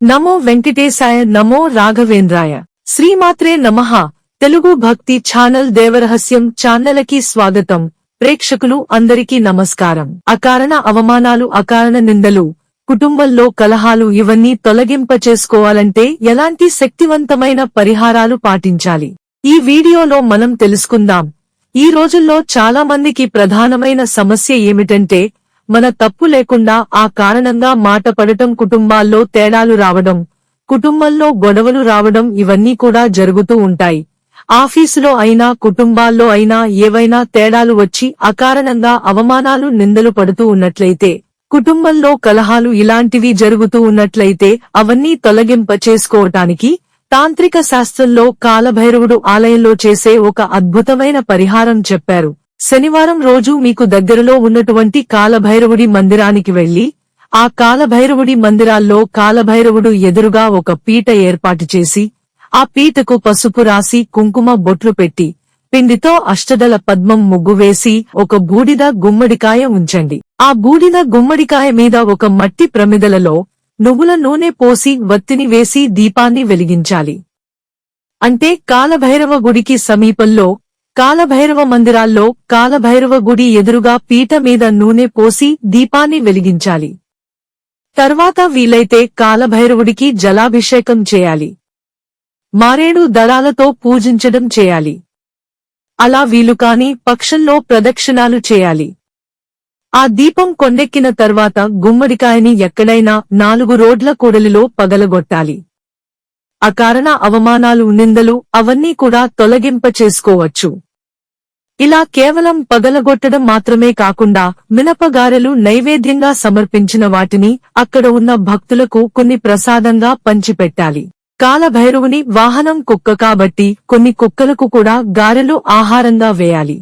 నమో వెంకటేశాయ నమో రాఘవేంద్రాయ. శ్రీమాత్రే నమ. తెలుగు భక్తి ఛానల్ దేవరహస్యం ఛానలకి స్వాగతం. ప్రేక్షకులు అందరికీ నమస్కారం. అకారణ అవమానాలు అకారణ నిందలు కుటుంబంలో కలహాలు ఇవన్నీ తొలగింప చేసుకోవాలంటే ఎలాంటి శక్తివంతమైన పరిహారాలు పాటించాలి? ఈ వీడియోలో మనం తెలుసుకుందాం. ఈ రోజుల్లో చాలా మందికి ప్రధానమైన సమస్య ఏమిటంటే మన తప్పు లేకుండా ఆ కారణంగా మాట పడటం కుటుంబాల్లో తేడాలు రావడం కుటుంబంలో గొడవలు రావడం ఇవన్నీ కూడా జరుగుతూ ఉంటాయి. ఆఫీసులో అయినా కుటుంబాల్లో అయినా ఏవైనా తేడాలు వచ్చి అకారణంగా అవమానాలు నిందలు పడుతూ ఉన్నట్లయితే కుటుంబంలో కలహాలు ఇలాంటివి జరుగుతూ ఉన్నట్లయితే అవన్నీ తొలగింప చేసుకోవటానికి తాంత్రిక శాస్త్రంలో కాలభైరవుడు ఆలయంలో చేసే ఒక అద్భుతమైన పరిహారం చెప్పారు. శనివారం రోజు మీకు దగ్గరలో ఉన్నటువంటి కాలభైరవుడి మందిరానికి వెళ్ళి ఆ కాలభైరవుడి మందిరాల్లో కాలభైరవుడు ఎదురుగా ఒక పీట ఏర్పాటు చేసి ఆ పీటకు పసుపు రాసి కుంకుమ బొట్లు పెట్టి పిండితో అష్టదల పద్మం ముగ్గు వేసి ఒక బూడిద గుమ్మడికాయ ఉంచండి. ఆ బూడిద గుమ్మడికాయ మీద ఒక మట్టి ప్రమిదలలో నువ్వుల నూనె పోసి వత్తిని వేసి దీపాన్ని వెలిగించాలి. అంటే కాలభైరవ గుడికి సమీపంలో కాలభైరవ మందిరాల్లో కాలభైరవ గుడి ఎదురుగా పీట మీద నూనె పోసి దీపాన్ని వెలిగించాలి. తర్వాత వీలైతే కాలభైరవుడికి జలాభిషేకం చేయాలి. మారేడు దళాలతో పూజించడం చేయాలి. అలా వీలుకాని పక్షంలో ప్రదక్షిణాలు చేయాలి. ఆ దీపం కొండెక్కిన తర్వాత గుమ్మడికాయని ఎక్కడైనా నాలుగు రోడ్ల కూడలిలో పగలగొట్టాలి. అకారణ అవమానాలు నిందలు అవన్నీ కూడా తొలగింప చేసుకోవచ్చు ఇలా కేవలం పగలగొట్టడం మాత్రమే కాకుండా మినపగారెలు నైవేద్యంగా సమర్పించిన వాటిని అక్కడ ఉన్న భక్తులకు కొన్ని ప్రసాదంగా పంచిపెట్టాలి. కాలభైరవుని వాహనం కుక్క కాబట్టి కొన్ని కుక్కలకు కూడా గారెలు ఆహారంగా వేయాలి.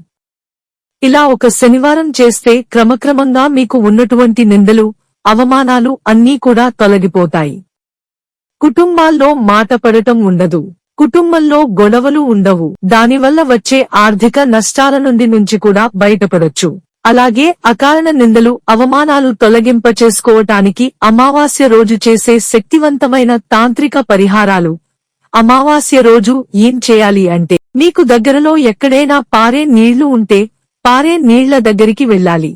ఇలా ఒక శనివారం చేస్తే క్రమక్రమంగా మీకు ఉన్నటువంటి నిందలు అవమానాలు అన్నీ కూడా తొలగిపోతాయి. కుటుంబాల్లో మాట పడటం ఉండదు. కుటుంబంలో గొడవలు ఉండవు. దానివల్ల వచ్చే ఆర్థిక నష్టాల నుండి నుంచి కూడా బయటపడొచ్చు. అలాగే అకారణ నిందలు అవమానాలు తొలగింప చేసుకోవటానికి అమావాస్య రోజు చేసే శక్తివంతమైన తాంత్రిక పరిహారాలు. అమావాస్య రోజు ఏం చేయాలి అంటే మీకు దగ్గరలో ఎక్కడైనా పారే నీళ్ళు ఉంటే పారే నీళ్ళ దగ్గరికి వెళ్ళాలి.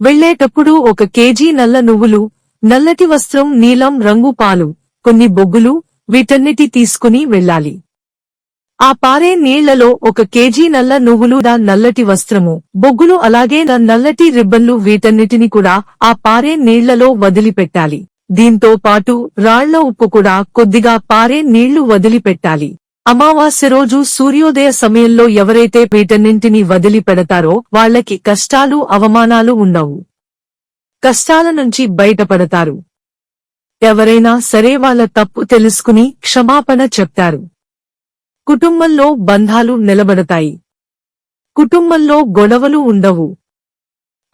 వెళ్ళేటప్పుడు ఒక కేజీ నల్ల నువ్వులు నల్లటి వస్త్రం నీలం రంగు పాలు కొన్ని బొగ్గులు వీటన్నిటి తీసుకుని వెళ్ళాలి. ఆ పారే నీళ్ళలో ఒక కేజీ నల్ల నువ్వులు దా నల్లటి వస్త్రము బొగ్గులు అలాగే దా నల్లటి రిబ్బన్లు వీటన్నిటిని కూడా ఆ పారే నీళ్ళలో వదిలిపెట్టాలి. దీంతో పాటు రాళ్ళ ఉప్పు కూడా కొద్దిగా పారే నీళ్ళు వదిలిపెట్టాలి. అమావాస్య రోజు సూర్యోదయ సమయంలో ఎవరైతే వీటన్నింటిని వదిలిపెడతారో వాళ్ళకి కష్టాలు అవమానాలు ఉండవు. కష్టాల నుంచి బయటపడతారు. ఎవరైనా సరే వాళ్ళ తప్పు తెలుసుకుని క్షమాపణ చెప్తారు. కుటుంబంలో బంధాలు నిలబడతాయి. కుటుంబంలో గొడవలు ఉండవు.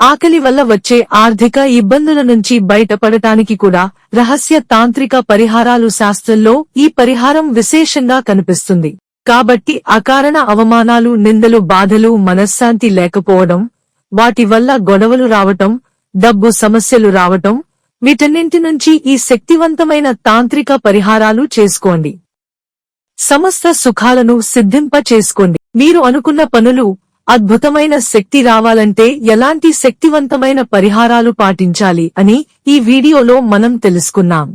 ఆకలి వల్ల వచ్చే ఆర్థిక ఇబ్బందుల నుంచి బయటపడటానికి కూడా రహస్య తాంత్రిక పరిహారాలు శాస్త్రంలో ఈ పరిహారం విశేషంగా కనిపిస్తుంది. కాబట్టి అకారణ అవమానాలు నిందలు బాధలు మనశ్శాంతి లేకపోవడం వాటి వల్ల గొడవలు రావటం డబ్బు సమస్యలు రావటం వీటన్నింటి నుంచి ఈ శక్తివంతమైన తాంత్రిక పరిహారాలు చేసుకోండి. సమస్త సుఖాలను సిద్ధింప చేసుకోండి. మీరు అనుకున్న పనులు అద్భుతమైన శక్తి రావాలంటే ఎలాంటి శక్తివంతమైన పరిహారాలు పాటించాలి అని ఈ వీడియోలో మనం తెలుసుకున్నాం.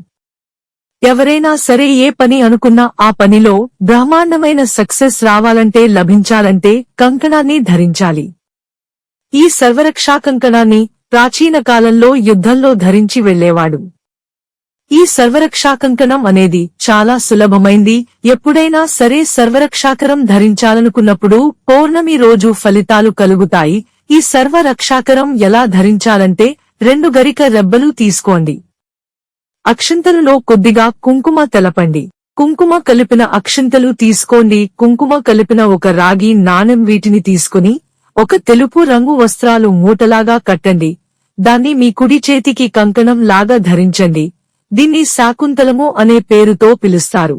ఎవరైనా సరే ఏ పని అనుకున్నా ఆ పనిలో బ్రహ్మాండమైన సక్సెస్ రావాలంటే లభించాలంటే కంకణాన్ని ధరించాలి. ఈ సర్వరక్షా కంకణాన్ని ప్రాచీన కాలంలో యుద్ధంలో ధరించి వెళ్ళేవాడు ఈ సర్వరక్షాకంకణం అనేది చాలా సులభమైంది. ఎప్పుడైనా సరే సర్వరక్షాకరం ధరించాలనుకున్నప్పుడు పౌర్ణమి రోజు ఫలితాలు కలుగుతాయి. ఈ సర్వరక్షాకరం ఎలా ధరించాలంటే రెండు గరిక రెబ్బలు తీసుకోండి. అక్షింతలులో కొద్దిగా కుంకుమ తెలపండి. కుంకుమ కలిపిన అక్షింతలు తీసుకోండి. కుంకుమ కలిపిన ఒక రాగి నాణెం వీటిని తీసుకుని ఒక తెలుపు రంగు వస్త్రాలు మూటలాగా కట్టండి. దాన్ని మీ కుడి చేతికి కంకణం లాగా ధరించండి. దీన్ని శాకుంతలము అనే పేరుతో పిలుస్తారు.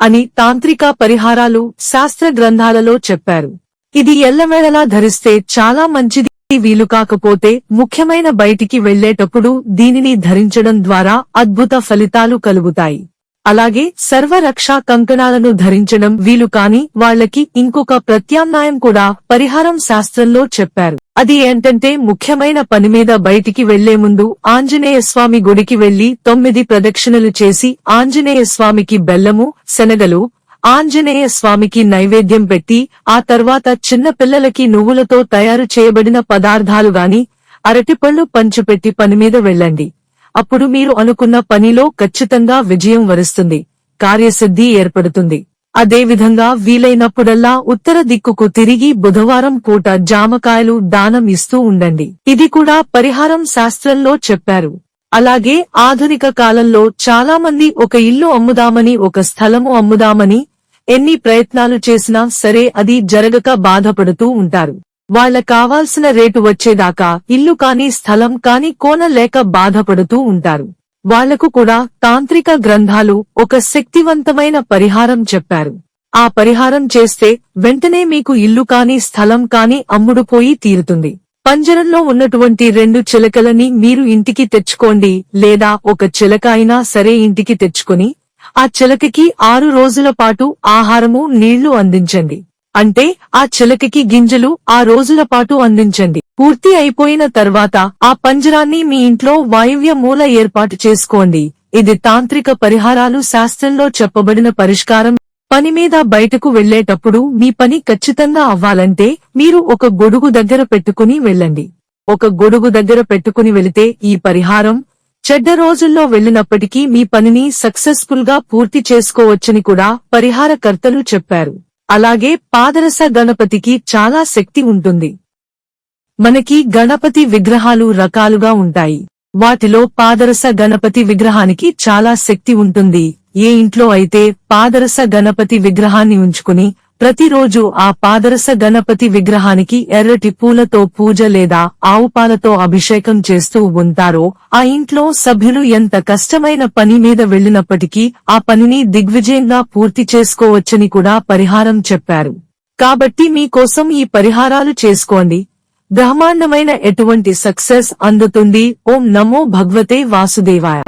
అని తాంత్రిక పరిహారాలు శాస్త్ర గ్రంథాలలో చెప్పారు. ఇది ఎల్లవేళలా ధరిస్తే చాలా మంచిది. వీలు కాకపోతే ముఖ్యమైన బయటికి వెళ్ళేటప్పుడు దీనిని ధరించడం ద్వారా అద్భుత ఫలితాలు కలుగుతాయి. అలాగే సర్వరక్షా కంకణాలను ధరించడం వీలు కాని వాళ్ళకి ఇంకొక ప్రత్యామ్నాయం కూడా పరిహారం శాస్త్రంలో చెప్పారు. అది ఏంటంటే ముఖ్యమైన పని మీద బయటికి వెళ్ళే ముందు ఆంజనేయ స్వామి గుడికి వెళ్ళి తొమ్మిది ప్రదక్షిణలు చేసి ఆంజనేయ స్వామికి బెల్లము శనగలు ఆంజనేయ స్వామికి నైవేద్యం పెట్టి ఆ తర్వాత చిన్న పిల్లలకి నువ్వులతో తయారు చేయబడిన పదార్థాలు గాని అరటిపళ్ళు పంచిపెట్టి పని మీద వెళ్ళండి. అప్పుడు మీరు అనుకున్న పనిలో ఖచ్చితంగా విజయం వరిస్తుంది కార్యసిద్ధి ఏర్పడుతుంది. అదేవిధంగా వీలైనప్పుడల్లా ఉత్తర దిక్కుకు తిరిగి బుధవారం పూట జామకాయలు దానం ఇస్తూ ఉండండి. ఇది కూడా పరిహారం శాస్త్రంలో చెప్పారు. అలాగే ఆధునిక కాలంలో చాలా మంది ఒక ఇల్లు అమ్ముదామని ఒక స్థలము అమ్ముదామని ఎన్ని ప్రయత్నాలు చేసినా సరే అది జరగక బాధపడుతూ ఉంటారు. వాళ్ళ కావాల్సిన రేటు వచ్చేదాకా ఇల్లు కాని స్థలం కాని కోనలేక బాధపడుతూ ఉంటారు. వాళ్ళకు కూడా తాంత్రిక గ్రంథాలు ఒక శక్తివంతమైన పరిహారం చెప్పారు. ఆ పరిహారం చేస్తే వెంటనే మీకు ఇల్లు కాని స్థలం కాని అమ్ముడుపోయి తీరుతుంది. పంజరంలో ఉన్నటువంటి రెండు చిలకలని మీరు ఇంటికి తెచ్చుకోండి లేదా ఒక చిలక అయినా సరే ఇంటికి తెచ్చుకుని ఆ చిలకకి ఆరు రోజుల పాటు ఆహారము నీళ్ళు అందించండి. అంటే ఆ చిలకకి గింజలు ఆ రోజుల పాటు అందించండి. పూర్తి అయిపోయిన తర్వాత ఆ పంజరాన్ని మీ ఇంట్లో వాయువ్య మూల ఏర్పాటు చేసుకోండి. ఇది తాంత్రిక పరిహారాలు శాస్త్రంలో చెప్పబడిన పరిష్కారం. పని మీద బయటకు వెళ్ళేటప్పుడు మీ పని ఖచ్చితంగా అవ్వాలంటే మీరు ఒక గొడుగు దగ్గర పెట్టుకుని వెళ్ళండి. ఒక గొడుగు దగ్గర పెట్టుకుని వెళితే ఈ పరిహారం చెడ్డ రోజుల్లో వెళ్ళినప్పటికీ మీ పనిని సక్సెస్ఫుల్గా పూర్తి చేసుకోవచ్చని కూడా పరిహారకర్తలు చెప్పారు. అలాగే పాదరస గణపతికి చాలా శక్తి ఉంటుంది. మనకి గణపతి విగ్రహాలు రకాలుగా ఉంటాయి. వాటిలో పాదరస గణపతి విగ్రహానికి చాలా శక్తి ఉంటుంది. ఏ ఇంట్లో అయితే పాదరస గణపతి విగ్రహాన్ని ఉంచుకుని ప్రతిరోజు ఆ పాదరస గణపతి విగ్రహానికి ఎర్రటి పూలతో పూజ లేదా ఆవు పాలతో అభిషేకం చేస్తూ ఉంటారో ఆ ఇంట్లో సభ్యులు ఎంత కష్టమైన పని మీద వెళ్ళినప్పటికీ ఆ పనిని దిగ్విజయంగా పూర్తి చేసుకోవచ్చని కూడా పరిహారం చెప్పారు. కాబట్టి మీకోసం ఈ పరిహారాలు చేసుకోండి. బ్రహ్మాండమైన ఎటువంటి సక్సెస్ అందుతుంది. ఓం నమో భగవతే వాసుదేవాయ.